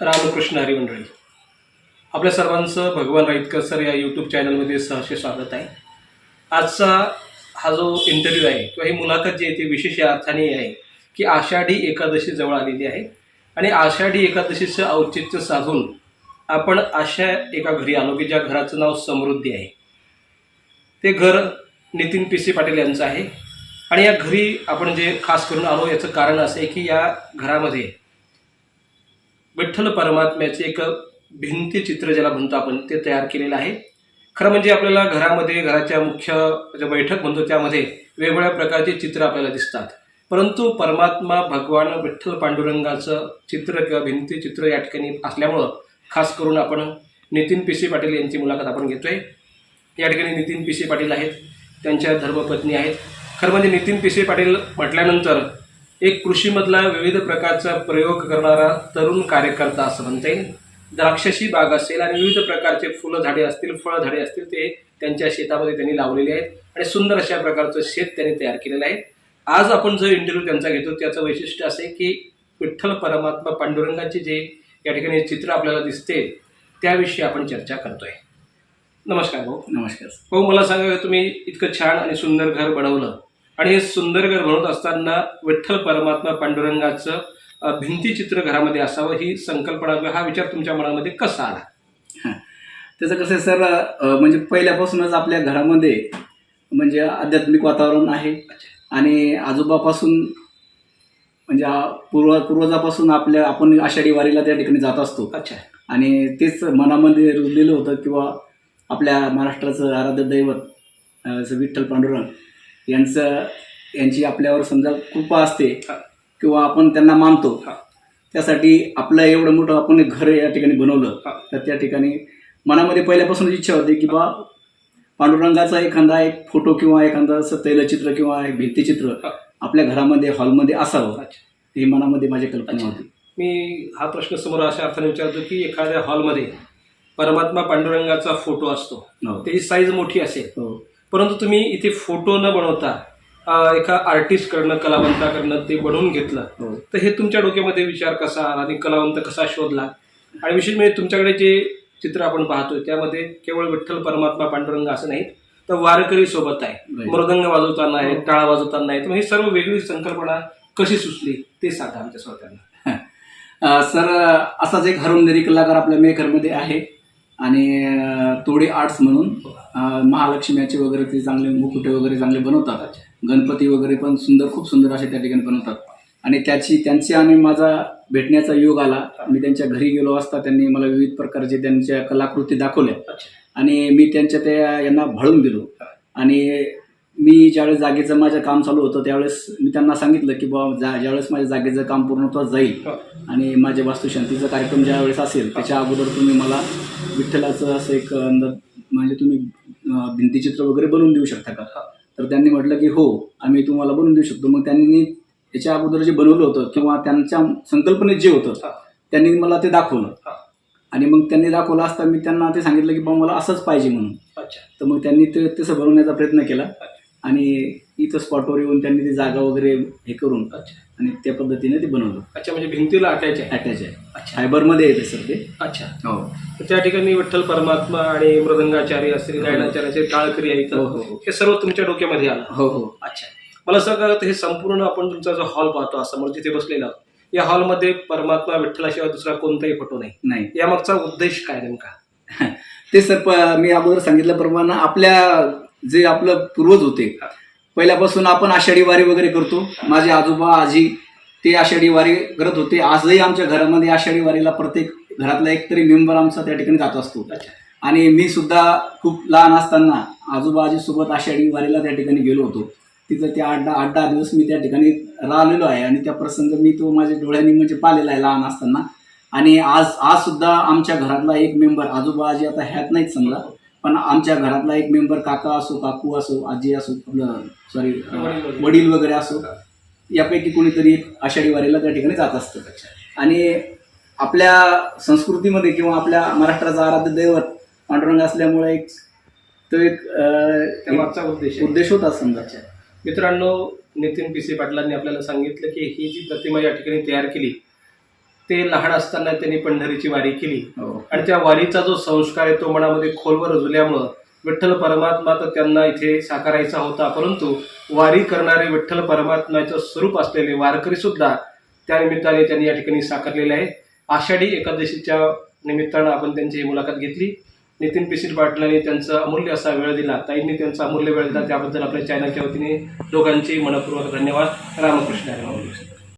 रामकृष्ण हरी मंडळी आपल्या सर्वांचं भगवान राईतकर सर या यूट्यूब चॅनलमध्ये सहर्ष स्वागत आहे. आजचा हा जो इंटरव्ह्यू आहे किंवा ही मुलाखत जी आहे ती विशेष या अर्थाने आहे की आषाढी एकादशी जवळ आलेली आहे. आणि आषाढी एकादशीचं औचित्य साधून आपण अशा एका घरी आलो की ज्या घराचं नाव समृद्धी आहे. ते घर नितीन पी सी पाटील यांचं आहे. आणि या घरी आपण जे खास करून आलो याचं कारण असं आहे की या घरामध्ये विठ्ठल परमात्म्याचे एक भिंती चित्र ज्याला म्हणतो आपण ते तयार केलेलं आहे. खरं म्हणजे आपल्याला घरामध्ये घराच्या मुख्य ज्या बैठक म्हणतो त्यामध्ये वेगवेगळ्या प्रकारचे चित्र आपल्याला दिसतात. परंतु परमात्मा भगवान विठ्ठल पांडुरंगाचं चित्र किंवा भिंती चित्र या ठिकाणी असल्यामुळं खास करून आपण नितीन पिसे पाटील यांची मुलाखत आपण घेतोय. या ठिकाणी नितीन पिसे पाटील आहेत त्यांच्या धर्मपत्नी आहेत. खरं म्हणजे नितीन पिसे पाटील म्हटल्यानंतर एक कृषीमधला विविध प्रकारचा प्रयोग करणारा तरुण कार्यकर्ता असं म्हणता येईल. द्राक्षाची बाग असेल आणि विविध प्रकारचे फुलं झाडे असतील फळं झाडे असतील ते त्यांच्या शेतामध्ये त्यांनी लावलेले आहेत आणि सुंदर अशा प्रकारचं शेत त्यांनी तयार केलेलं आहे. आज आपण जो इंटरव्ह्यू त्यांचा घेतो त्याचं वैशिष्ट्य असं की विठ्ठल परमात्मा पांडुरंगाचे जे या ठिकाणी चित्र आपल्याला दिसते त्याविषयी आपण चर्चा करतोय. नमस्कार भाऊ. नमस्कार. भाऊ मला सांगा तुम्ही इतकं छान आणि सुंदर घर बनवलं आणि हे सुंदर घर बनवत असताना विठ्ठल परमात्मा पांडुरंगाचं भिंतीचित्र घरामध्ये असावं ही संकल्पना हा विचार तुमच्या मनामध्ये कसा आला? त्याचं कसं आहे सर म्हणजे पहिल्यापासूनच आपल्या घरामध्ये म्हणजे आध्यात्मिक वातावरण आहे. आणि आजोबापासून म्हणजे पूर्व पूर्वजापासून आपल्या आपण आषाढी वारीला त्या ठिकाणी जात असतो. अच्छा. आणि तेच मनामध्ये रुजलेलं होतं किंवा आपल्या महाराष्ट्राचं आराध्य दैवत विठ्ठल पांडुरंग. यांचं यांची आपल्यावर समजा कृपा असते. किंवा आपण त्यांना मानतो. त्यासाठी आपलं एवढं मोठं आपण घर या ठिकाणी बनवलं. तर त्या ठिकाणी मनामध्ये पहिल्यापासून इच्छा होती की बा पांडुरंगाचा एखादा एक फोटो किंवा एखादा असं तैलचित्र किंवा एक भित्तिचित्र. आपल्या घरामध्ये हॉलमध्ये असावं ही मनामध्ये माझी कल्पना. होती मी हा प्रश्न समोर अशा अर्थाने विचारतो की एखाद्या हॉलमध्ये परमात्मा पांडुरंगाचा फोटो असतो हो. त्याची साईज मोठी असेल हो परंतु तुम्ही इथे फोटो न बनवता एका आर्टिस्टकडनं कलावंताकडनं ते बनवून घेतलं. हो. तर हे तुमच्या डोक्यामध्ये विचार कसा आला आणि कलावंत कसा शोधला? आणि विशेष म्हणजे तुमच्याकडे जे चित्र आपण पाहतोय त्यामध्ये केवळ विठ्ठल परमात्मा पांडुरंग असं नाही तर वारकरी सोबत आहे. मृदंग वाजवताना आहे टाळा वाजवताना आहे ही सर्व वेगळी संकल्पना कशी सुचली ते सांगा आमच्या श्रोत्यांना. अ, सर असाच एक हरुंदरी कलाकार आपल्या मेकरमध्ये आहे. आणि तोडे आर्ट्स म्हणून अ, महालक्ष्म्याचे वगैरे ते चांगले मुकुटे वगैरे चांगले बनवतात. गणपती वगैरे पण सुंदर खूप सुंदर असे त्या ठिकाणी बनवतात. आणि त्याची त्यांची आणि माझा भेटण्याचा योग आला. मी त्यांच्या घरी गेलो असता त्यांनी मला विविध प्रकारचे त्यांच्या कलाकृती दाखवल्या. आणि मी त्यांच्या त्या यांना भळून गेलो आणि मी ज्यावेळेस जागेचं माझं काम चालू होतं त्यावेळेस मी त्यांना सांगितलं की बाबा जा ज्यावेळेस माझ्या जागेचं काम पूर्णत्वास जाईल. हो. आणि माझे वास्तुशांतीचा कार्यक्रम ज्यावेळेस असेल त्याच्या अगोदर तुम्ही मला विठ्ठलाचं असं एक अंदाज म्हणजे तुम्ही भिंतीचित्र वगैरे बनवून देऊ शकता का? तर त्यांनी म्हटलं की हो आम्ही तुम्हाला बनवून देऊ शकतो. मग त्यांनी याच्या अगोदर जे बनवलं होतं किंवा त्यांच्या संकल्पनेत जे होतं हा. त्यांनी मला ते दाखवलं. हा. आणि मग त्यांनी दाखवलं असता मी त्यांना ते सांगितलं की बाबा मला असंच पाहिजे म्हणून. अच्छा. तर मग त्यांनी ते तसं बनवण्याचा प्रयत्न केला. आणि इथं स्पॉटवर येऊन त्यांनी ती जागा वगैरे हे करून अच्छा. आणि त्या पद्धतीने ते बनवलं. अच्छा म्हणजे भिंतीला अटॅच आहे. अटॅच आहे. अच्छा. फायबरमध्ये येते सर ते. अच्छा. हो. तर त्या ठिकाणी विठ्ठल परमात्मा आणि मृदंगाचार्य असतील गायनाचार्य असेल टाळकरी आहे हो हो हो. हे सर्व तुमच्या डोक्यामध्ये आलं. हो हो. अच्छा. मला सांगा हे संपूर्ण आपण तुमचा जो हॉल पाहतो समोर जिथे बसलेला आहोत, या हॉलमध्ये परमात्मा विठ्ठलाशिवाय दुसरा कोणताही फोटो नाही. नाही. यामागचा उद्देश काय नेमका? ते सर प- मी अगोदर सांगितल्याप्रमाणे आपल्या जे आपलं पूर्वज होते. पहिल्यापासून आपण आषाढी वारी वगैरे करतो. माझे आजोबा आजी ते आषाढी वारी करत होते. आजही आमच्या घरामध्ये आषाढी वारीला प्रत्येक घरातला एक तरी मेंबर आमचा त्या ठिकाणी जात असतो. आणि मी सुद्धा खूप लहान असताना आजोबा आजीसोबत आषाढी वारीला त्या ठिकाणी गेलो होतो. तिथं त्या आठ दहा आठ दहा दिवस मी त्या ठिकाणी राहिलेलो आहे आणि त्या प्रसंग मी तो माझ्या डोळ्यांनी म्हणजे पाहिलेला आहे लहान असताना. आणि आज आज सुद्धा आमच्या घरातला एक मेंबर आजोबा आजी आता ह्यात नाहीत समजा. पण आमच्या घरातला एक मेंबर काका असो काकू असो आजी असो आपलं सॉरी वडील- वगैरे. असो यापैकी कोणीतरी एक आषाढी वारीला त्या ठिकाणी जात असतं. आणि आपल्या संस्कृतीमध्ये किंवा आपल्या महाराष्ट्राचा आराध्य दैवत पांडुरंग असल्यामुळे एक तो एक अं, त्यामागचा उद्देश. उद्देश होता समजा मित्रांनो नितीन पी सी पाटलांनी आपल्याला सांगितलं की ही जी प्रतिमा या ठिकाणी तयार केली ते लहान असताना त्यांनी पंढरीची वारी केली. हो. आणि त्या वारीचा जो संस्कार आहे तो मनामध्ये खोलवर रुजल्यामुळं विठ्ठल परमात्मा तर त्यांना इथे साकारायचा होता. परंतु वारी करणारे विठ्ठल परमात्म्याचं स्वरूप असलेले वारकरी सुद्धा त्यानिमित्ताने त्यांनी या ठिकाणी साकारलेले आहे. आषाढी एकादशीच्या निमित्तानं आपण त्यांची ही मुलाखत घेतली. नितीन पिशीर पाटलांनी त्यांचा अमूल्य असा वेळ दिला. ताईंनी त्यांचा अमूल्य वेळ दिला. त्याबद्दल आपल्या चॅनलच्या वतीने दोघांचे मनपूर्वक धन्यवाद. रामकृष्ण.